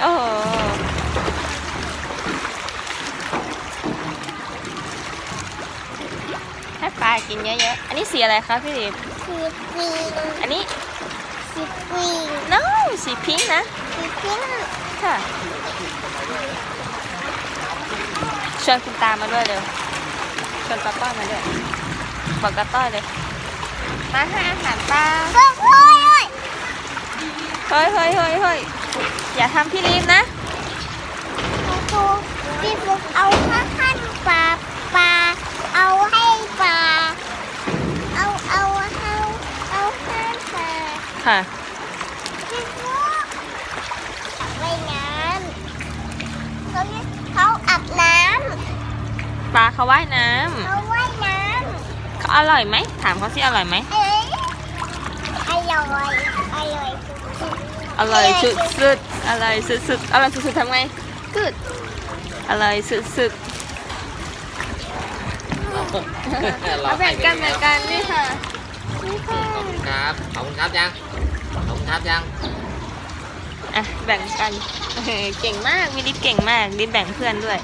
โอ้โหให้ปลากินเยอะๆ อันนี้สีอะไรคะพี่ดิบสีปิงอันนี้สีปิง no สีพิงค์นะสีพิงค่ะชวนคุณตามาด้วยเร็วชวนป้าต้อยมาด้วยบอกกระต้อยเลยมาให้อาหารปลาเฮ้ยเฮ้ยเฮ้ยเฮ้ย เฮ้ยเฮ้ยเฮ้ยอย่าทำพี่ลีนนะครูพี่ฟุกเอาข้าวขั้นปลาปลาเอาให้ปลาเอาเอาเอาเอาให้ปลาค่ะพี่ฟุกว่ายน้ำเขาเขาอาบน้ปลาเขาว่ายน้ำเขาว่ายน้ำเขาอร่อยไหมถามเขาสิอร่อยไหมำเอ้ยอร่อยอร่อยสุด อร่อยสุดสุดๆอร่อยสุดสุดๆอร่อยสุดสุดๆทำไงกึดอร่อยสุดสุดๆเอาแบ่งกันแบ่งกันนี่ค่ะนี่ค่ะขอบคุณครับขอบคุณครับยังขอบคุณครับยังอะแบ่งกันเฮ้ยเก่งมากวิลิฟเก่งมากลิฟแบ่งเพื่อนด้วย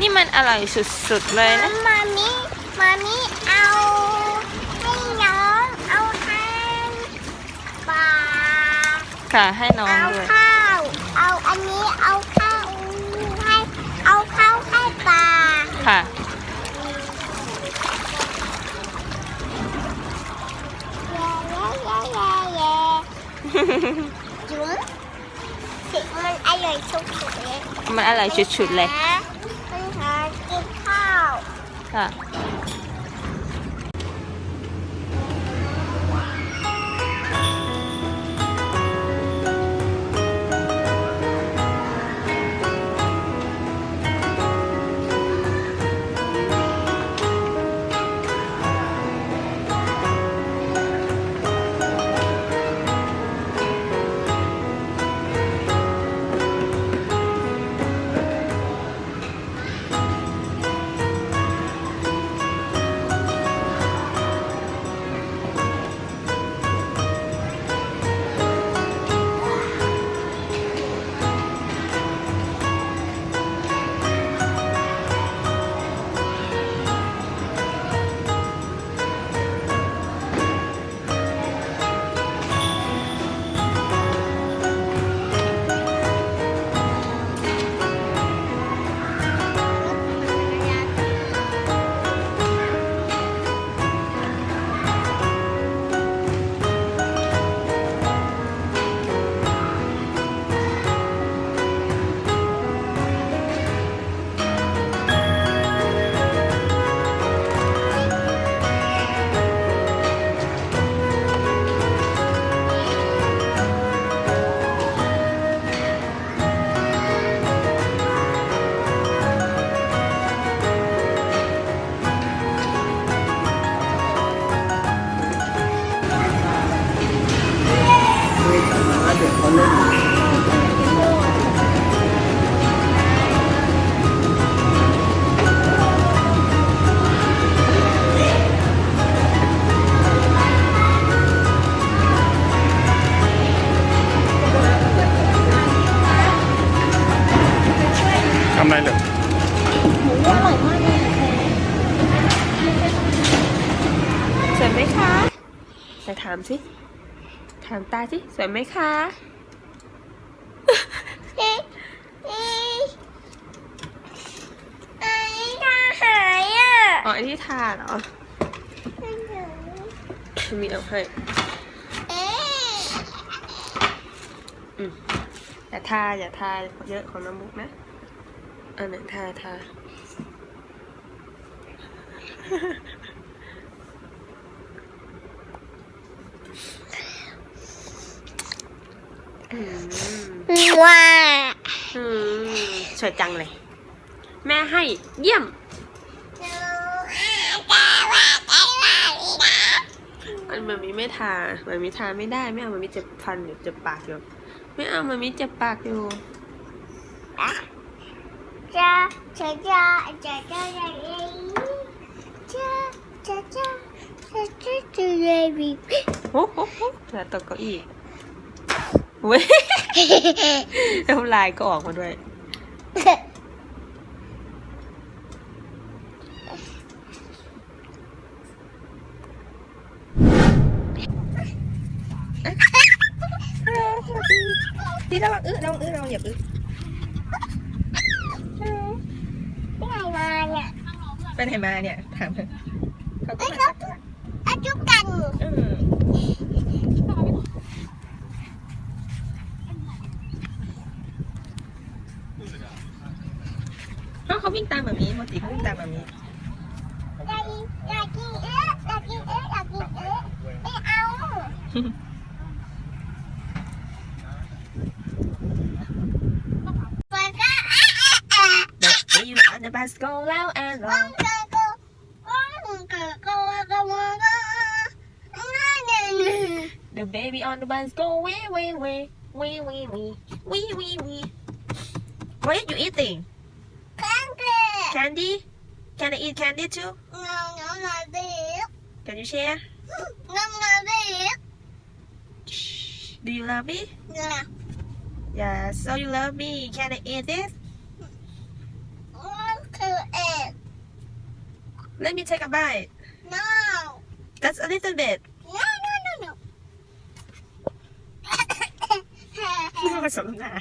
นี่มันอร่อยสุดๆเลยนะมามิมามิเอาให้น้องเอาให้ปลา ค่ะ ให้น้องเอาด้วยข้าว เอาอันนี้เอาข้าวให้เอาข้าวให้ปลาค่ะ เย่เย่เย่เย่เย่จุ๋มสิมันอร่อยสุดๆเลยมันอร่อยชุดๆเลยนะมันหากินข้าวค่ะามสิ ถามตาสิ สวยไหมคะอ๊ะเอ๊ะไอ้ทหารอะอ๋อไอที่ทาเหรอมีเอาให้เอ๊ะอย่าทาอย่าทาเยอะของน้ำมุกนะอันไหนทาทา อืม ว้าสวยจังเลย แม่ให้เยี่ยม อันมันมีไม่ทา มันมีทาไม่ได้ไม่เอามันมีเจ็บฟันอยู่เจ็บปากอยู่ ไม่เอามันมีเจ็บปากอยู่จ้าจ้าจ้าจ้าจ้าจ้าจ้าจ้าจ้าจ้าจ้าจ้าโอ้ โหโหแล้วตกเก้าอี้เว้ยน้ำลายก็ออกมาด้วย ที่ระวังอื้อระวังอื้อระวังอย่าอื้อที่ไหนมาเนี่ยไปไหนมาเนี่ย ถามเถอเขาก็มาจุกัน อืมเขาเขา วิ่งตามแบบนี้โมติเขาวิ่งตามแบบนี้อยากกินอยากกินเอ๊ะอยากกินเอ๊ะอยากกินเอ๊ะไม่เอาไปก็อะอะอะ The wheel on the bus go loud and มั long งกรก็มังกรก็ก็มังกรนั่นนี่ The baby on the bus go wee wee wee wee wee wee wee wee wee What are you eating? Candy? Can I eat candy too? No, no, not big. Can you share? No, not big. Shh. Do you love me? Yeah. Yeah, so you love me. Can I eat it? Let me take a bite. No. That's a little bit. No, no, no, no. ไม่ผสมนะ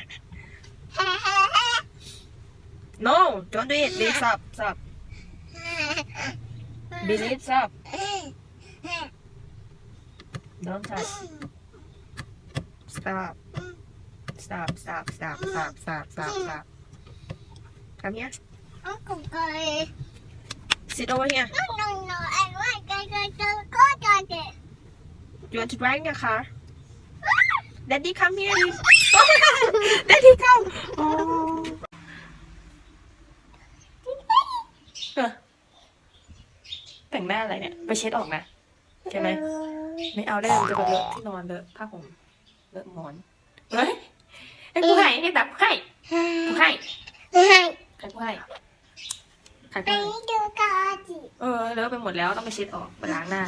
No, don't do it. Please stop, stop. Believe stop. Don't touch. Stop. Stop, stop, stop, stop, stop, stop, stop. Come here. Uncle Gary. Sit over here. No, no, no. I like I got the go got it. You want to drive in your car? Daddy, come here. Daddy, come. Oh. เออแต่งหน้า อะไรเนี่ย ไปเช็ดออกนะใช่ไหมไม่เอาได้มันจะไปเลอะที่นอนเลอะผ้าห่มเลอะหมอนเฮ้ยไอ้ผู้ให้ไอ้ดับให้ผู้ให้ใครผู้ให้ใครไปผู้ให้ดูกาจิเออเลอะไปหมดแล้วต้องไปเช็ดออกไปล้างหน้า